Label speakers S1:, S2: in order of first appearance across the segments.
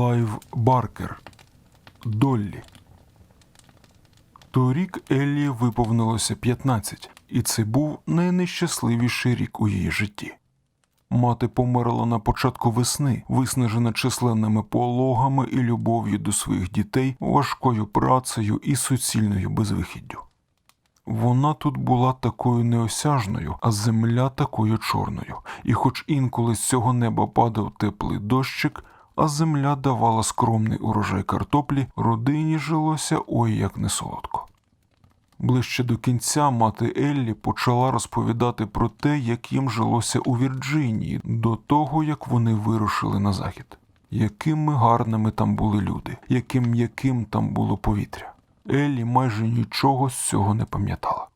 S1: Клайв Баркер Доллі. Торік Еллі виповнилося 15, і це був найнещасливіший рік у її житті. Мати померла на початку весни, виснажена численними пологами і любов'ю до своїх дітей, важкою працею і суцільною безвихіддю. Вона тут була такою неосяжною, а земля такою чорною, і хоч інколи з цього неба падав теплий дощик, а земля давала скромний урожай картоплі, родині жилося ой як несолодко. Ближче до кінця мати Еллі почала розповідати про те, як їм жилося у Вірджинії до того, як вони вирушили на захід. Якими гарними там були люди, яким м'яким там було повітря. Еллі майже нічого з цього не пам'ятала.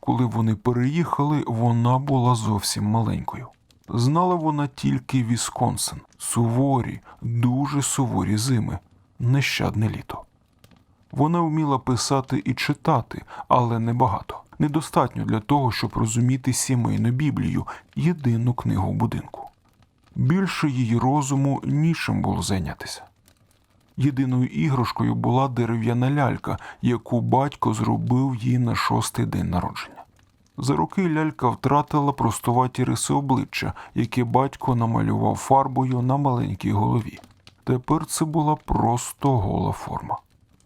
S1: Коли вони переїхали, вона була зовсім маленькою. Знала вона тільки Вісконсин, суворі, дуже суворі зими, нещадне літо. Вона вміла писати і читати, але небагато. Недостатньо для того, щоб розуміти сімейну Біблію, єдину книгу будинку. Більше її розуму нічим було зайнятися. Єдиною іграшкою була дерев'яна лялька, яку батько зробив їй на шостий день народження. За роки лялька втратила простуваті риси обличчя, які батько намалював фарбою на маленькій голові. Тепер це була просто гола форма.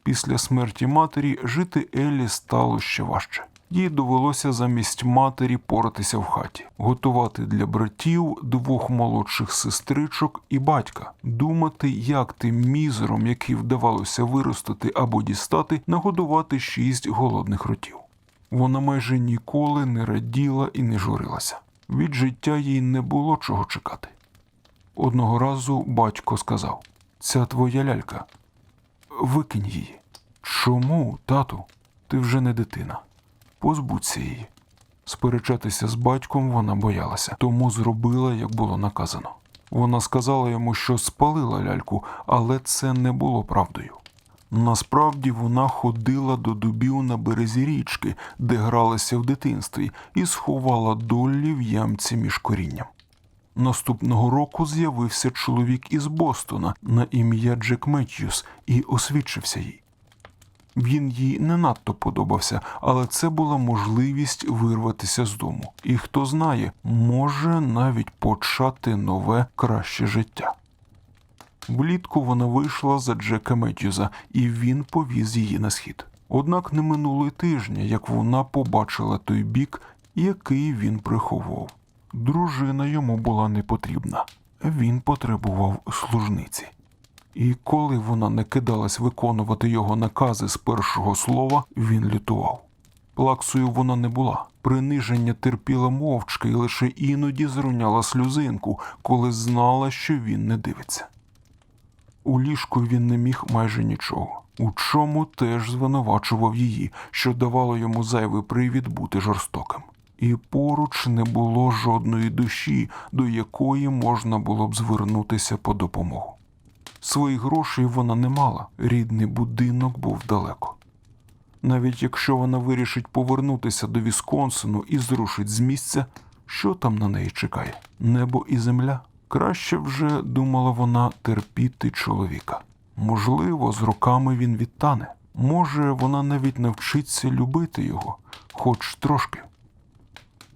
S1: Після смерті матері жити Еллі стало ще важче. Їй довелося замість матері поратися в хаті, готувати для братів, двох молодших сестричок і батька, думати, як тим мізером, який вдавалося виростити або дістати, нагодувати шість голодних ротів. Вона майже ніколи не раділа і не журилася. Від життя їй не було чого чекати. Одного разу батько сказав: Ця твоя лялька, викинь її. Чому, тату? Ти вже не дитина. Позбудься її. Сперечатися з батьком вона боялася, тому зробила, як було наказано. Вона сказала йому, що спалила ляльку, але це не було правдою. Насправді вона ходила до дубів на березі річки, де гралася в дитинстві, і сховала долі в ямці між корінням. Наступного року з'явився чоловік із Бостона на ім'я Джек Меттьюс і освідчився їй. Він їй не надто подобався, але це була можливість вирватися з дому. І хто знає, може навіть почати нове краще життя. Влітку вона вийшла за Джека Меттьюза, і він повіз її на схід. Однак не минуло тижня, як вона побачила той бік, який він приховував. Дружина йому була не потрібна. Він потребував служниці. І коли вона не кидалась виконувати його накази з першого слова, він лютував. Плаксою вона не була. Приниження терпіла мовчки і лише іноді зруняла сльозинку, коли знала, що він не дивиться. У ліжку він не міг майже нічого, у чому теж звинувачував її, що давало йому зайвий привід бути жорстоким. І поруч не було жодної душі, до якої можна було б звернутися по допомогу. Своїх грошей вона не мала, рідний будинок був далеко. Навіть якщо вона вирішить повернутися до Вісконсину і зрушить з місця, що там на неї чекає? Небо і земля? Краще вже, думала вона, терпіти чоловіка. Можливо, з роками він відтане. Може, вона навіть навчиться любити його, хоч трошки.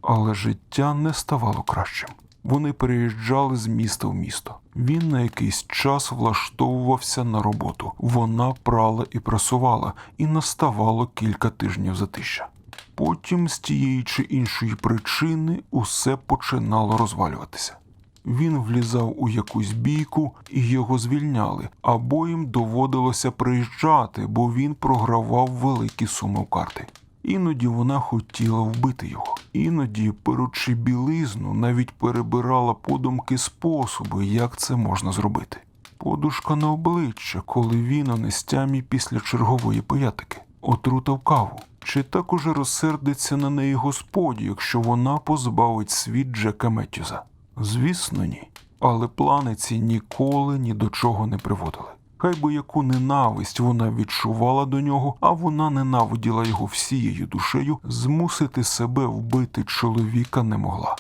S1: Але життя не ставало кращим. Вони переїжджали з міста в місто. Він на якийсь час влаштовувався на роботу. Вона прала і прасувала, і наставало кілька тижнів затища. Потім, з тієї чи іншої причини, усе починало розвалюватися. Він влізав у якусь бійку і його звільняли, або їм доводилося приїжджати, бо він програвав великі суми в карти. Іноді вона хотіла вбити його, іноді, перучи білизну, навіть перебирала подумки способи, як це можна зробити. Подушка на обличчя, коли він у нестямі після чергової пиятики, отрута в каву. Чи так уже розсердиться на неї Господь, якщо вона позбавить світ Джека Меттюза? Звісно, ні. Але плани ці ніколи ні до чого не приводили. Хай би яку ненависть вона відчувала до нього, а вона ненавиділа його всією душею, змусити себе вбити чоловіка не могла.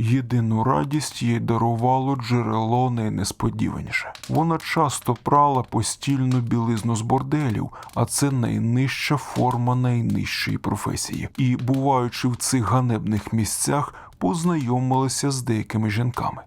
S1: Єдину радість їй дарувало джерело найнесподіваніше. Вона часто прала постільну білизну з борделів, а це найнижча форма найнижчої професії. І, буваючи в цих ганебних місцях, познайомилася з деякими жінками.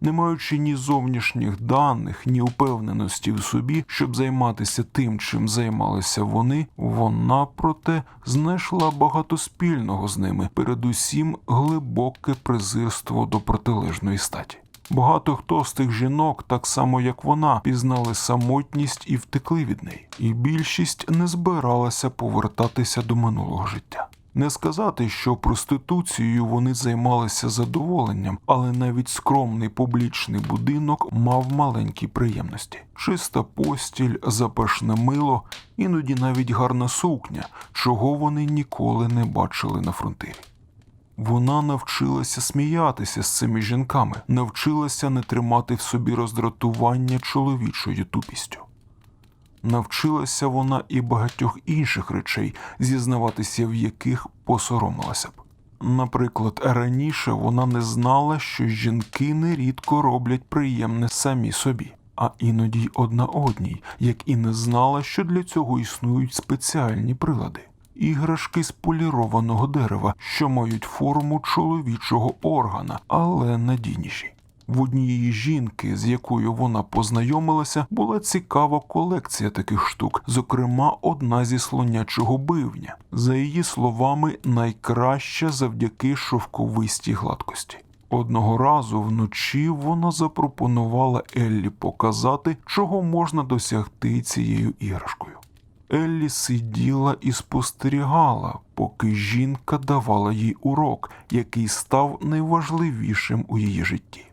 S1: Не маючи ні зовнішніх даних, ні упевненості в собі, щоб займатися тим, чим займалися вони, вона, проте, знайшла багато спільного з ними, передусім глибоке презирство до протилежної статі. Багато хто з тих жінок, так само як вона, пізнали самотність і втекли від неї, і більшість не збиралася повертатися до минулого життя. Не сказати, що проституцією вони займалися задоволенням, але навіть скромний публічний будинок мав маленькі приємності: чиста постіль, запашне мило, іноді навіть гарна сукня, чого вони ніколи не бачили на фронтирі. Вона навчилася сміятися з цими жінками, навчилася не тримати в собі роздратування чоловічою тупістю. Навчилася вона і багатьох інших речей, зізнаватися в яких посоромилася б. Наприклад, раніше вона не знала, що жінки нерідко роблять приємне самі собі, а іноді й одна одній, як і не знала, що для цього існують спеціальні прилади. Іграшки з полірованого дерева, що мають форму чоловічого органа, але надійніші. В однієї жінки, з якою вона познайомилася, була цікава колекція таких штук, зокрема, одна зі слонячого бивня. За її словами, найкраща завдяки шовковистій гладкості. Одного разу вночі вона запропонувала Еллі показати, чого можна досягти цією іграшкою. Еллі сиділа і спостерігала, поки жінка давала їй урок, який став найважливішим у її житті.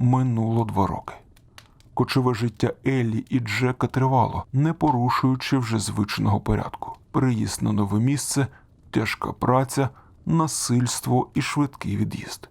S1: Минуло два роки. Кочове життя Еллі і Джека тривало, не порушуючи вже звичного порядку. Приїзд на нове місце, тяжка праця, насильство і швидкий від'їзд.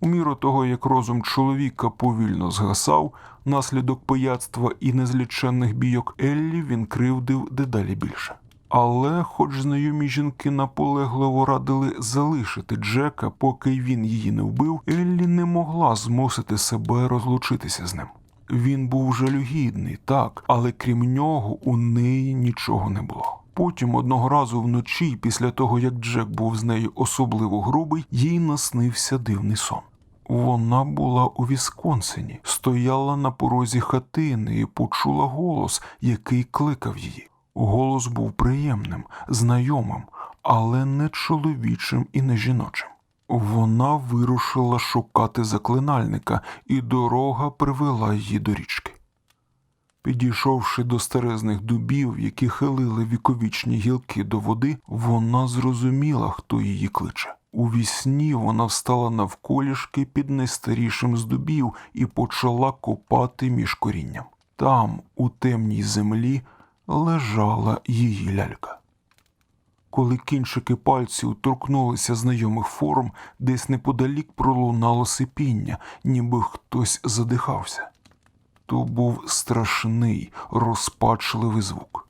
S1: У міру того, як розум чоловіка повільно згасав, наслідок пияцтва і незліченних бійок Еллі він кривдив дедалі більше. Але, хоч знайомі жінки наполегливо радили залишити Джека, поки він її не вбив, Еллі не могла змусити себе розлучитися з ним. Він був жалюгідний, так, але крім нього у неї нічого не було. Потім одного разу вночі, після того як Джек був з нею особливо грубий, їй наснився дивний сон. Вона була у Вісконсині, стояла на порозі хатини і почула голос, який кликав її. Голос був приємним, знайомим, але не чоловічим і не жіночим. Вона вирушила шукати заклинальника, і дорога привела її до річки. Підійшовши до старезних дубів, які хилили віковічні гілки до води, вона зрозуміла, хто її кличе. У вісні вона встала навколішки під найстарішим з дубів і почала копати між корінням. Там, у темній землі, лежала її лялька. Коли кінчики пальців торкнулися знайомих форм, десь неподалік пролунало сипіння, ніби хтось задихався. То був страшний, розпачливий звук.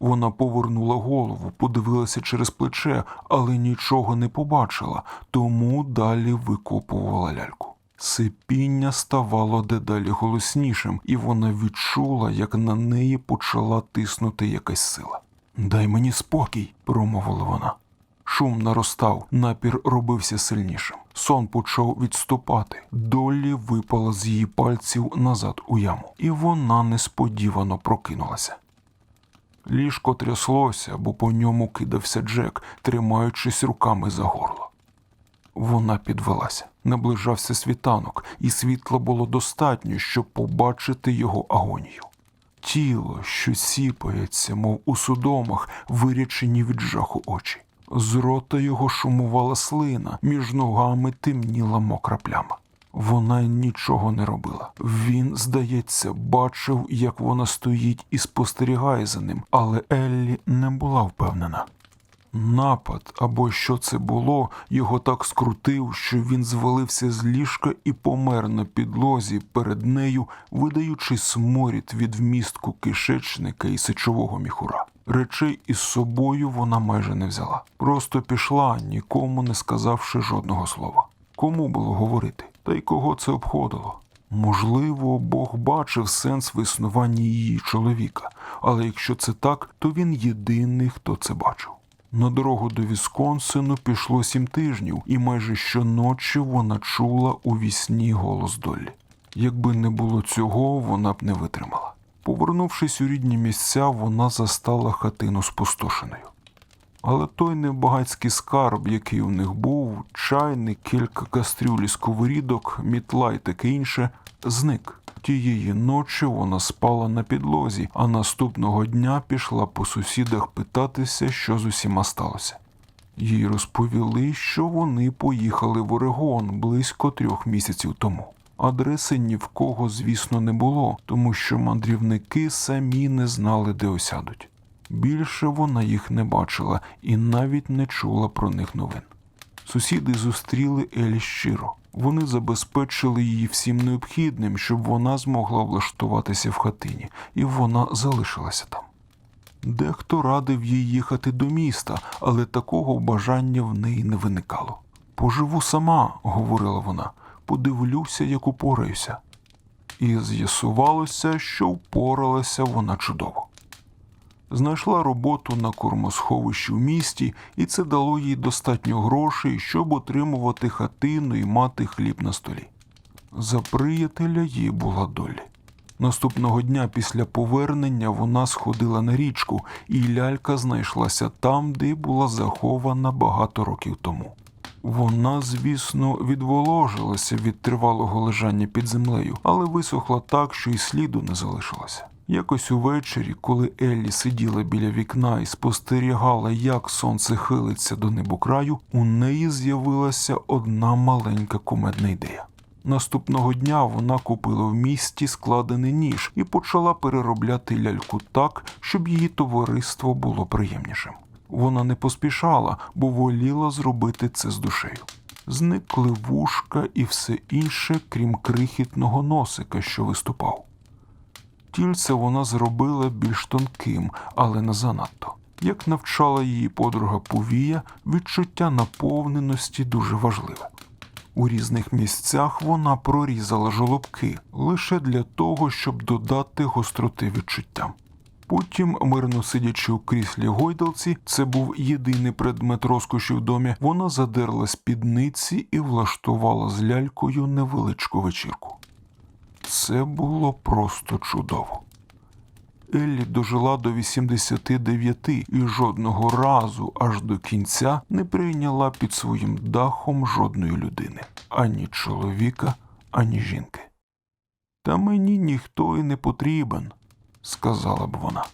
S1: Вона повернула голову, подивилася через плече, але нічого не побачила, тому далі викопувала ляльку. Сипіння ставало дедалі голоснішим, і вона відчула, як на неї почала тиснути якась сила. Дай мені спокій, промовила вона. Шум наростав, напір робився сильнішим. Сон почав відступати. Долі випала з її пальців назад у яму, і вона несподівано прокинулася. Ліжко тряслося, бо по ньому кидався Джек, тримаючись руками за горло. Вона підвелася. Наближався світанок, і світла було достатньо, щоб побачити його агонію. Тіло, що сіпається, мов у судомах, вирячені від жаху очі. З рота його шумувала слина, між ногами темніла мокра пляма. Вона нічого не робила. Він, здається, бачив, як вона стоїть і спостерігає за ним, але Еллі не була впевнена. Напад або що це було, його так скрутив, що він звалився з ліжка і помер на підлозі перед нею, видаючи сморід від вмістку кишечника і сечового міхура. Речей із собою вона майже не взяла. Просто пішла, нікому не сказавши жодного слова. Кому було говорити? Та й кого це обходило? Можливо, Бог бачив сенс в існуванні її чоловіка, але якщо це так, то він єдиний, хто це бачив. На дорогу до Вісконсину пішло сім тижнів, і майже щоночі вона чула у вісні голос Доллі. Якби не було цього, вона б не витримала. Повернувшись у рідні місця, вона застала хатину спустошеною. Але той небагацький скарб, який у них був, чайник, кілька кастрюль і сковорідок, мітла й таке інше, зник. Тієї ночі вона спала на підлозі, а наступного дня пішла по сусідах питатися, що з усіма сталося. Їй розповіли, що вони поїхали в Орегон близько трьох місяців тому. Адреси ні в кого, звісно, не було, тому що мандрівники самі не знали, де осядуть. Більше вона їх не бачила і навіть не чула про них новин. Сусіди зустріли Елі щиро. Вони забезпечили її всім необхідним, щоб вона змогла влаштуватися в хатині, і вона залишилася там. Дехто радив їй їхати до міста, але такого бажання в неї не виникало. Поживу сама, говорила вона, подивлюся, як упораюся. І з'ясувалося, що впоралася вона чудово. Знайшла роботу на кормосховищі в місті, і це дало їй достатньо грошей, щоб отримувати хатину і мати хліб на столі. За приятеля їй була долі. Наступного дня після повернення вона сходила на річку, і лялька знайшлася там, де була захована багато років тому. Вона, звісно, відволожилася від тривалого лежання під землею, але висохла так, що й сліду не залишилося. Якось увечері, коли Еллі сиділа біля вікна і спостерігала, як сонце хилиться до небокраю, у неї з'явилася одна маленька кумедна ідея. Наступного дня вона купила в місті складений ніж і почала переробляти ляльку так, щоб її товариство було приємнішим. Вона не поспішала, бо воліла зробити це з душею. Зникли вушка і все інше, крім крихітного носика, що виступав. Тільце вона зробила більш тонким, але не занадто. Як навчала її подруга Повія, відчуття наповненості дуже важливе. У різних місцях вона прорізала жолобки лише для того, щоб додати гостроти відчуттям. Потім, мирно сидячи у кріслі гойдалці, це був єдиний предмет розкоші в домі, вона задерла спідниці і влаштувала з лялькою невеличку вечірку. Це було просто чудово. Еллі дожила до 89 і жодного разу аж до кінця не прийняла під своїм дахом жодної людини ані чоловіка, ані жінки. Та мені ніхто і не потрібен, сказала б вона.